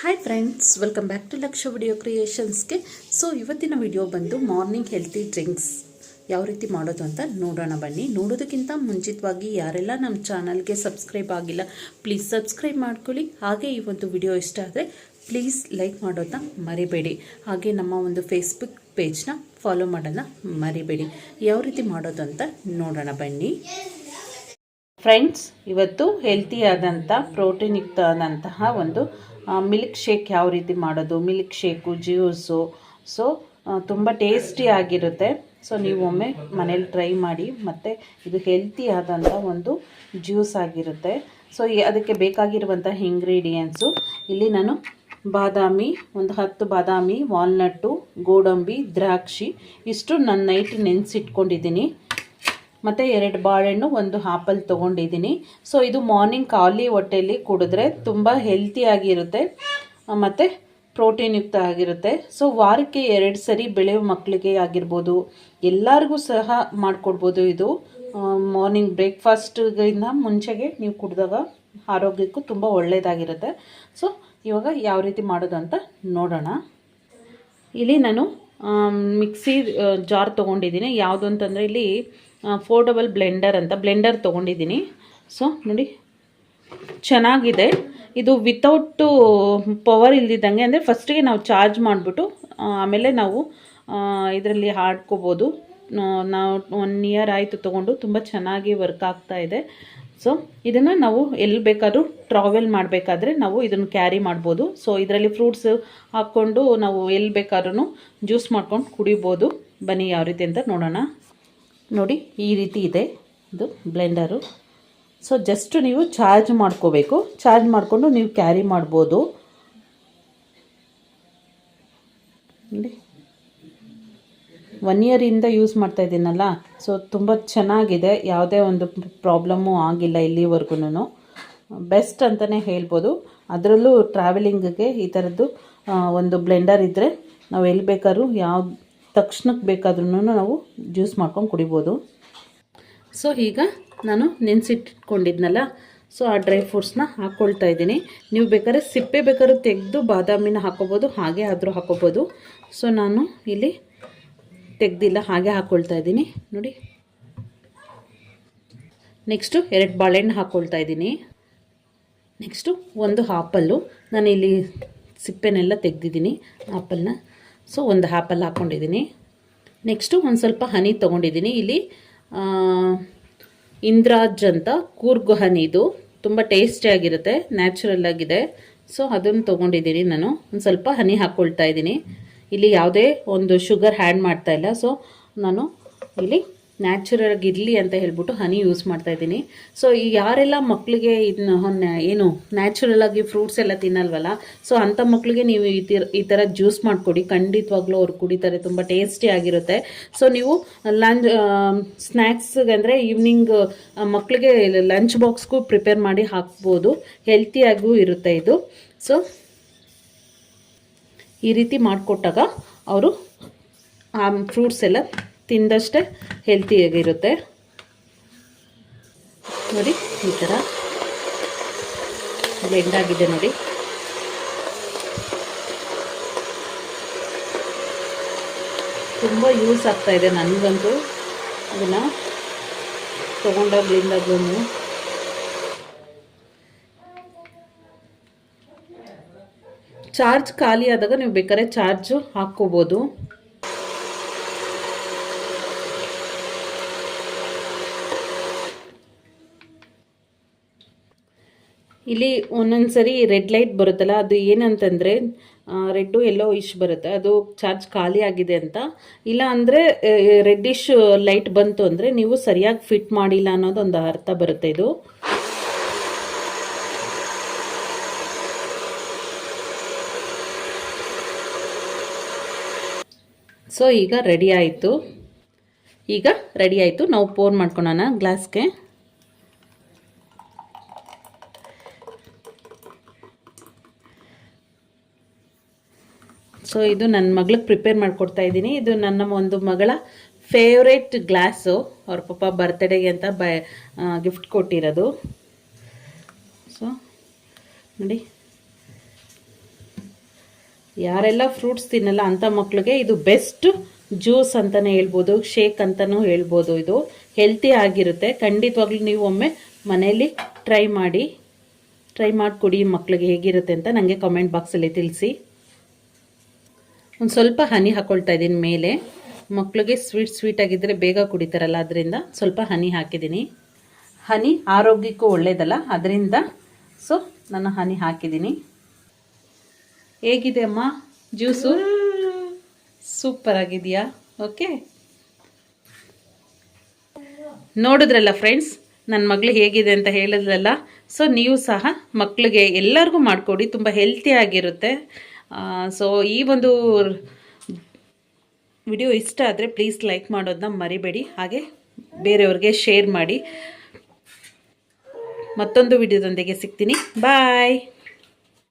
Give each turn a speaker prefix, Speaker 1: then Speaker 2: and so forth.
Speaker 1: Hi friends welcome back to Laksha video ಕ್ರಿಯೇಷನ್ಸ್ಗೆ so ಇವತ್ತಿನ video ಬಂದು morning healthy drinks ಯಾವ ರೀತಿ ಮಾಡೋದು ಅಂತ ನೋಡೋಣ ಬನ್ನಿ. ನೋಡೋದಕ್ಕಿಂತ ಮುಂಚಿತವಾಗಿ ಯಾರೆಲ್ಲ ನಮ್ಮ ಚಾನಲ್ಗೆ ಸಬ್ಸ್ಕ್ರೈಬ್ ಆಗಿಲ್ಲ ಪ್ಲೀಸ್ ಸಬ್ಸ್ಕ್ರೈಬ್ ಮಾಡ್ಕೊಳ್ಳಿ. ಹಾಗೆ ಈ ಒಂದು ವಿಡಿಯೋ ಇಷ್ಟ ಆದರೆ ಪ್ಲೀಸ್ ಲೈಕ್ ಮಾಡೋದನ್ನ ಮರಿಬೇಡಿ. ಹಾಗೆ ನಮ್ಮ ಒಂದು ಫೇಸ್ಬುಕ್ ಪೇಜ್ನ ಫಾಲೋ ಮಾಡೋದನ್ನ ಮರಿಬೇಡಿ. ಯಾವ ರೀತಿ ಮಾಡೋದು ಅಂತ ನೋಡೋಣ ಬನ್ನಿ. ಫ್ರೆಂಡ್ಸ್ ಇವತ್ತು ಹೆಲ್ತಿಯಾದಂಥ ಪ್ರೋಟೀನ್ ಆದಂತಹ ಒಂದು ಮಿಲ್ಕ್ ಶೇಕ್ ಯಾವ ರೀತಿ ಮಾಡೋದು ಮಿಲ್ಕ್ ಶೇಕು ಜ್ಯೂಸು ಸೊ ತುಂಬ ಟೇಸ್ಟಿ ಆಗಿರುತ್ತೆ. ಸೊ ನೀವು ಒಮ್ಮೆ ಮನೇಲಿ ಟ್ರೈ ಮಾಡಿ, ಮತ್ತು ಇದು ಹೆಲ್ತಿ ಆದಂಥ ಒಂದು ಜ್ಯೂಸ್ ಆಗಿರುತ್ತೆ. ಸೊ ಅದಕ್ಕೆ ಬೇಕಾಗಿರುವಂಥ ಇಂಗ್ರೀಡಿಯೆಂಟ್ಸು ಇಲ್ಲಿ ನಾನು ಬಾದಾಮಿ, ಒಂದು ಹತ್ತು ಬಾದಾಮಿ ವಾಲ್ನಟ್ಟು ಗೋಡಂಬಿ, ದ್ರಾಕ್ಷಿ, ಇಷ್ಟು ನಾನು ನೈಟ್ ನೆನೆಸಿಟ್ಕೊಂಡಿದ್ದೀನಿ. ಮತ್ತು ಎರಡು ಬಾಳೆಹಣ್ಣು, ಒಂದು ಆಪಲ್ ತೊಗೊಂಡಿದ್ದೀನಿ. ಸೊ ಇದು ಮಾರ್ನಿಂಗ್ ಖಾಲಿ ಹೊಟ್ಟೆಯಲ್ಲಿ ಕುಡಿದ್ರೆ ತುಂಬ ಹೆಲ್ತಿಯಾಗಿರುತ್ತೆ ಮತ್ತು ಪ್ರೋಟೀನ್ ಯುಕ್ತ ಆಗಿರುತ್ತೆ. ಸೊ ವಾರಕ್ಕೆ ಎರಡು ಸರಿ ಬೆಳೆಯೋ ಮಕ್ಕಳಿಗೆ ಆಗಿರ್ಬೋದು, ಎಲ್ಲರಿಗೂ ಸಹ ಮಾಡಿಕೊಡ್ಬೋದು ಇದು. ಮಾರ್ನಿಂಗ್ ಬ್ರೇಕ್ಫಾಸ್ಟ್ಗಿಂತ ಮುಂಚೆಗೆ ನೀವು ಕುಡಿದಾಗ ಆರೋಗ್ಯಕ್ಕೂ ತುಂಬ ಒಳ್ಳೆಯದಾಗಿರುತ್ತೆ ಸೊ ಇವಾಗ ಯಾವ ರೀತಿ ಮಾಡೋದು ಅಂತ ನೋಡೋಣ. ಇಲ್ಲಿ ನಾನು ಮಿಕ್ಸಿ ಜಾರ್ ತೊಗೊಂಡಿದ್ದೀನಿ. ಯಾವುದು ಅಂತಂದರೆ ಇಲ್ಲಿ ಫೋರ್ಡಬಲ್ ಬ್ಲೆಂಡರ್ ಅಂತ ಬ್ಲೆಂಡರ್ ತೊಗೊಂಡಿದ್ದೀನಿ. ಸೊ ನೋಡಿ. ಚೆನ್ನಾಗಿದೆ. ಇದು ವಿತೌಟು ಪವರ್ ಇಲ್ದಿದ್ದಂಗೆ ಅಂದರೆ ಫಸ್ಟಿಗೆ ನಾವು ಚಾರ್ಜ್ ಮಾಡಿಬಿಟ್ಟು ಆಮೇಲೆ ನಾವು ಇದರಲ್ಲಿ ಹಾಡ್ಕೋಬೋದು. ನಾವು ಒನ್ ಇಯರ್ ಆಯಿತು ತೊಗೊಂಡು ತುಂಬ ಚೆನ್ನಾಗಿ ವರ್ಕ್ ಆಗ್ತಾ ಇದೆ. ಸೊ ಇದನ್ನು ನಾವು ಎಲ್ಲಿ ಬೇಕಾದರೂ ಟ್ರಾವೆಲ್ ಮಾಡಬೇಕಾದ್ರೆ ನಾವು ಇದನ್ನು ಕ್ಯಾರಿ ಮಾಡ್ಬೋದು. ಸೊ ಇದರಲ್ಲಿ ಫ್ರೂಟ್ಸ್ ಹಾಕ್ಕೊಂಡು ನಾವು ಎಲ್ಲಿ ಬೇಕಾದ್ರೂ ಜ್ಯೂಸ್ ಮಾಡ್ಕೊಂಡು ಕುಡಿಬೋದು. ಬನ್ನಿ ಯಾವ ರೀತಿ ಅಂತ ನೋಡೋಣ. ನೋಡಿ, ಈ ರೀತಿ ಇದೆ. ಇದು ಬ್ಲೆಂಡರು. ಸೊ ಜಸ್ಟ್ ನೀವು ಚಾರ್ಜ್ ಮಾಡ್ಕೋಬೇಕು. ಚಾರ್ಜ್ ಮಾಡಿಕೊಂಡು ನೀವು ಕ್ಯಾರಿ ಮಾಡ್ಬೋದು. ನೋಡಿ. ಒನ್ ಇಯರಿಂದ ಯೂಸ್ ಮಾಡ್ತಾ ಇದ್ದೀನಲ್ಲ ಸೊ ತುಂಬ ಚೆನ್ನಾಗಿದೆ. ಯಾವುದೇ ಒಂದು ಪ್ರಾಬ್ಲಮ್ಮು ಆಗಿಲ್ಲ ಇಲ್ಲಿವರೆಗೂ ಬೆಸ್ಟ್ ಅಂತಲೇ ಹೇಳ್ಬೋದು. ಅದರಲ್ಲೂ ಟ್ರಾವೆಲಿಂಗಿಗೆ ಈ ಥರದ್ದು ಒಂದು ಬ್ಲೆಂಡರ್ ಇದ್ದರೆ ನಾವು ಎಲ್ಲಿ ಬೇಕಾದ್ರೂ ಯಾವ ತಕ್ಷಣಕ್ಕೆ ಬೇಕಾದ್ರೂ ನಾವು ಜ್ಯೂಸ್ ಮಾಡ್ಕೊಂಡು ಕುಡಿಬೋದು. ಸೊ ಈಗ ನಾನು ನೆನೆಸಿಟ್ಕೊಂಡಿದ್ನಲ್ಲ ಸೊ ಆ ಡ್ರೈ ಫ್ರೂಟ್ಸ್ನ ಹಾಕ್ಕೊಳ್ತಾ ಇದ್ದೀನಿ. ನೀವು ಬೇಕಾದ್ರೆ ಸಿಪ್ಪೆ ಬೇಕಾದ್ರೆ ತೆಗೆದು ಬಾದಾಮಿನ ಹಾಕೋಬೋದು, ಹಾಗೆ ಆದರೂ ಹಾಕೋಬೋದು. ಸೊ ನಾನು ಇಲ್ಲಿ ತೆಗ್ದಿಲ್ಲ, ಹಾಗೆ ಹಾಕ್ಕೊಳ್ತಾ ಇದ್ದೀನಿ. ನೋಡಿ. ನೆಕ್ಸ್ಟು ಎರಡು ಬಾಳೆಹಣ್ಣು ಹಾಕ್ಕೊಳ್ತಾ ಇದ್ದೀನಿ. ನೆಕ್ಸ್ಟು ಒಂದು ಆಪಲ್ಲು. ನಾನು ಇಲ್ಲಿ ಸಿಪ್ಪೆನೆಲ್ಲ ತೆಗೆದಿದ್ದೀನಿ, ಆಪಲ್ನ. ಸೊ ಒಂದು ಆ್ಯಪಲ್ ಹಾಕ್ಕೊಂಡಿದ್ದೀನಿ ನೆಕ್ಸ್ಟು ಒಂದು ಸ್ವಲ್ಪ ಹನಿ ತೊಗೊಂಡಿದ್ದೀನಿ. ಇಲ್ಲಿ ಇಂದ್ರಾಜ್ ಅಂತ ಕೂರ್ಗು ಹನಿ ಇದು. ತುಂಬ ಟೇಸ್ಟಿಯಾಗಿರುತ್ತೆ ನ್ಯಾಚುರಲ್ ಆಗಿದೆ. ಸೊ ಅದನ್ನು ತೊಗೊಂಡಿದ್ದೀನಿ ನಾನು. ಒಂದು ಸ್ವಲ್ಪ ಹನಿ ಹಾಕ್ಕೊಳ್ತಾ ಇದ್ದೀನಿ. ಇಲ್ಲಿ ಯಾವುದೇ ಒಂದು ಶುಗರ್ ಹ್ಯಾಡ್ ಮಾಡ್ತಾ ಇಲ್ಲ. ಸೊ ನಾನು ಇಲ್ಲಿ ನ್ಯಾಚುರಲ್ ಇರಲಿ ಅಂತ ಹೇಳ್ಬಿಟ್ಟು ಹನಿ ಯೂಸ್ ಮಾಡ್ತಾ ಇದ್ದೀನಿ. ಸೊ ಯಾರೆಲ್ಲ ಮಕ್ಕಳಿಗೆ ಇದನ್ನ ಏನು, ನ್ಯಾಚುರಲ್ ಆಗಿ ಫ್ರೂಟ್ಸ್ ಎಲ್ಲ ತಿನ್ನಲ್ವಲ್ಲ ಸೊ ಅಂಥ ಮಕ್ಕಳಿಗೆ ನೀವು ಈ ತರ, ಈ ಥರ ಜ್ಯೂಸ್ ಮಾಡಿಕೊಡಿ. ಖಂಡಿತವಾಗ್ಲೂ ಅವ್ರು ಕುಡಿತಾರೆ, ತುಂಬ ಟೇಸ್ಟಿ ಆಗಿರುತ್ತೆ. ಸೊ ನೀವು ಲಂಚ್ ಸ್ನ್ಯಾಕ್ಸ್ಗೆ ಅಂದರೆ ಈವ್ನಿಂಗ್ ಮಕ್ಕಳಿಗೆ ಲಂಚ್ ಬಾಕ್ಸ್ಗೂ ಪ್ರಿಪೇರ್ ಮಾಡಿ ಹಾಕ್ಬೋದು. ಹೆಲ್ತಿಯಾಗೂ ಇರುತ್ತೆ ಇದು. ಸೊ ಈ ರೀತಿ ಮಾಡಿಕೊಟ್ಟಾಗ ಅವರು, ಆ ಫ್ರೂಟ್ಸ್ ಎಲ್ಲ ತಿಂದಷ್ಟೇ ಹೆಲ್ತಿಯಾಗಿರುತ್ತೆ ನೋಡಿ, ಈ ಥರ ಬ್ಲೆಂಡ್ ಆಗಿದೆ ನೋಡಿ. ತುಂಬ ಯೂಸ್ ಆಗ್ತಾ ಇದೆ ನನಗಂತೂ. ಅದನ್ನು ಬಂದು ಚಾರ್ಜ್ ಖಾಲಿ ಆದಾಗ ನೀವು ಬೇಕಾದ್ರೆ ಚಾರ್ಜು ಹಾಕ್ಕೋಬೋದು. ಇಲ್ಲಿ ಒಂದೊಂದು ಸರಿ ರೆಡ್ ಲೈಟ್ ಬರುತ್ತಲ್ಲ, ಅದು ಏನಂತಂದರೆ ರೆಡ್ಡು ಎಲ್ಲೋ ಇಶ್ ಬರುತ್ತೆ. ಅದು ಚಾರ್ಜ್ ಖಾಲಿ ಆಗಿದೆ ಅಂತ. ಇಲ್ಲ ಅಂದರೆ ರೆಡ್ಡಿಶ್ ಲೈಟ್ ಬಂತು ಅಂದರೆ ನೀವು ಸರಿಯಾಗಿ ಫಿಟ್ ಮಾಡಿಲ್ಲ ಅನ್ನೋದು ಒಂದು ಅರ್ಥ ಬರುತ್ತೆ ಇದು. ಸೊ ಈಗ ರೆಡಿ ಆಯಿತು. ಈಗ ರೆಡಿ ಆಯಿತು. ನಾವು ಪೋರ್ ಮಾಡ್ಕೊಳೋಣ ಗ್ಲಾಸ್ಗೆ ಸೊ ಇದು ನನ್ನ ಮಗಳಿಗೆ ಪ್ರಿಪೇರ್ ಮಾಡಿಕೊಡ್ತಾ ಇದ್ದೀನಿ. ಇದು ನನ್ನ ಒಂದು ಮಗಳ ಫೇವ್ರೇಟ್ ಗ್ಲಾಸು ಅವ್ರ ಪಪ್ಪ ಬರ್ತ್ಡೇಗೆ ಅಂತ ಬ ಗಿಫ್ಟ್ ಕೊಟ್ಟಿರೋದು. ಸೊ ನೋಡಿ. ಯಾರೆಲ್ಲ ಫ್ರೂಟ್ಸ್ ತಿನ್ನಲ್ಲ ಅಂಥ ಮಕ್ಳಿಗೆ ಇದು ಬೆಸ್ಟ್ ಜ್ಯೂಸ್ ಅಂತಲೇ ಹೇಳ್ಬೋದು ಶೇಕ್ ಅಂತಲೂ ಹೇಳ್ಬೋದು ಇದು. ಹೆಲ್ತಿ ಆಗಿರುತ್ತೆ. ಖಂಡಿತವಾಗ್ಲೂ ನೀವು ಒಮ್ಮೆ ಮನೆಯಲ್ಲಿ ಟ್ರೈ ಮಾಡಿ ಟ್ರೈ ಮಾಡಿ ಮಕ್ಕಳಿಗೆ ಹೇಗಿರುತ್ತೆ ಅಂತ ನನಗೆ ಕಮೆಂಟ್ ಬಾಕ್ಸಲ್ಲಿ ತಿಳಿಸಿ. ಒಂದು ಸ್ವಲ್ಪ ಹನಿ ಹಾಕೊಳ್ತಾ ಇದ್ದೀನಿ ಮೇಲೆ. ಮಕ್ಕಳಿಗೆ ಸ್ವೀಟ್ ಸ್ವೀಟ್ ಆಗಿದ್ದರೆ ಬೇಗ ಕುಡಿತಾರಲ್ಲ, ಅದರಿಂದ ಸ್ವಲ್ಪ ಹನಿ ಹಾಕಿದ್ದೀನಿ. ಹನಿ ಆರೋಗ್ಯಕ್ಕೂ ಒಳ್ಳೆಯದಲ್ಲ ಅದರಿಂದ ಸೊ ನಾನು ಹನಿ ಹಾಕಿದ್ದೀನಿ. ಹೇಗಿದೆ ಅಮ್ಮ? ಜ್ಯೂಸು? ಸೂಪರ್ ಆಗಿದೆಯಾ? ಓಕೆ. ನೋಡಿದ್ರಲ್ಲ ಫ್ರೆಂಡ್ಸ್ ನನ್ನ ಮಗಳು ಹೇಗಿದೆ ಅಂತ ಹೇಳಿದ್ರಲ್ಲ, ಸೊ ನೀವು ಸಹ ಮಕ್ಕಳಿಗೆ ಎಲ್ಲರಿಗೂ ಮಾಡಿಕೊಡಿ, ತುಂಬ ಹೆಲ್ತಿ ಆಗಿರುತ್ತೆ. ಸೊ ಈ ಒಂದು ವಿಡಿಯೋ ಇಷ್ಟ ಆದರೆ ಪ್ಲೀಸ್ ಲೈಕ್ ಮಾಡೋದನ್ನ ಮರಿಬೇಡಿ. ಹಾಗೆ ಬೇರೆಯವ್ರಿಗೆ ಶೇರ್ ಮಾಡಿ. ಮತ್ತೊಂದು ವಿಡಿಯೋದೊಂದಿಗೆ ಸಿಗ್ತೀನಿ. ಬಾಯ್